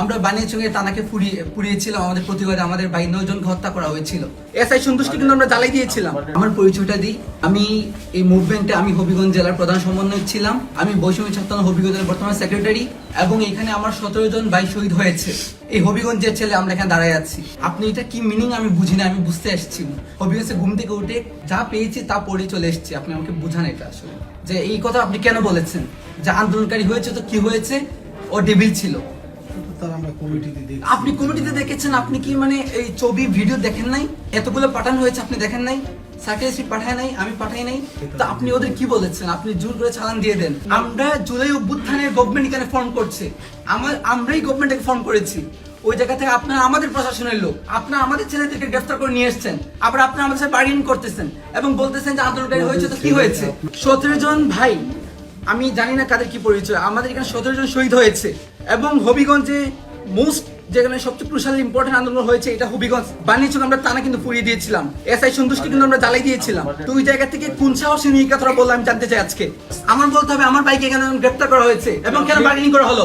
আমরা বানিয়াচঙ্গে তানাকে পুড়িয়ে পুড়িয়েছিলাম, আমাদের প্রতিবাদে আমাদের ভাই নয়জনকে হত্যা করা হয়েছিল। এসআই সন্তুষ্টি কিন্তু আমরা জ্বালাই দিয়েছিলাম। আমার পরিচয়টা দিই। আমি এই মুভমেন্টে আমি হবিগঞ্জ জেলার প্রধান সমন্বয়ক ছিলাম। আমি বৈষম্য ছাত্র হবিগঞ্জের বর্তমান সেক্রেটারি এবং এখানে আমার সতেরো জন ভাই শহীদ হয়েছে। এই হবিগঞ্জের ছেলে আমরা এখানে দাঁড়ায় আছি। আপনি এটা কি মিনিং আমি বুঝি না, আমি বুঝতে এসেছি হবিগঞ্জে ঘুম থেকে উঠে যা পেয়েছি তা পড়ে চলে এসেছি। আপনি আমাকে বুঝান এটা আসলে। যে এই কথা আপনি কেন বলেছেন? যে আন্দোলনকারী হয়েছে তো কি হয়েছে? ও ডেবিল ছিল। আপনি কমিটিতে দেখেছেন, আপনি কি মানে এই ছবি, ভিডিও দেখেন নাই? এতগুলো পাঠানো হয়েছে, আপনি দেখেন নাই? সার্কেসি পাঠায় নাই, আমি পাঠাই নাই? তো আপনি ওদের কি বলেছেন? আপনি জোর করে চালান দিয়ে দেন। আমরা জুলাই অভ্যুত্থানের গভর্নমেন্ট এখানে ফর্ম করছে। আমার, আমরাই গভর্নমেন্টকে ফর্ম করেছি। ওই জায়গা থেকে আপনারা আমাদের প্রশাসনের লোক, আপনারা আমাদের ছেলেদেরকে গ্রেফতার করে নিয়ে এসেছেন। আবার আপনারা আমাদের সাথে বার্গেন করতেছেন এবং বলতেছেন যে আন্দোলনকারী হয়েছে, তো কি হয়েছে? সতেরো জন ভাই আমি জানি না কাদের কি পরিচয়, আমাদের এখানে সতেরো জন শহীদ হয়েছে এবং হবিগঞ্জে মোস্ট যেখানে সবচেয়ে ক্রুশাল ইম্পর্টেন্ট আন্দোলন হয়েছে এটা হবিগঞ্জ। বানিয়েছিল আমরা টানা কিন্তু পুড়িয়ে দিয়েছিলাম। এস আই সন্তুষ্টি কিন্তু আমরা জ্বালাই দিয়েছিলাম। ওই জায়গা থেকে কোন সাহসী নিয়ে কথাটা বললাম জানতে চাই আজকে। আমার বলতে হবে আমার বাইকে এখানে গ্রেপ্তার করা হয়েছে এবং কেন বার্গেনিং করা হলো?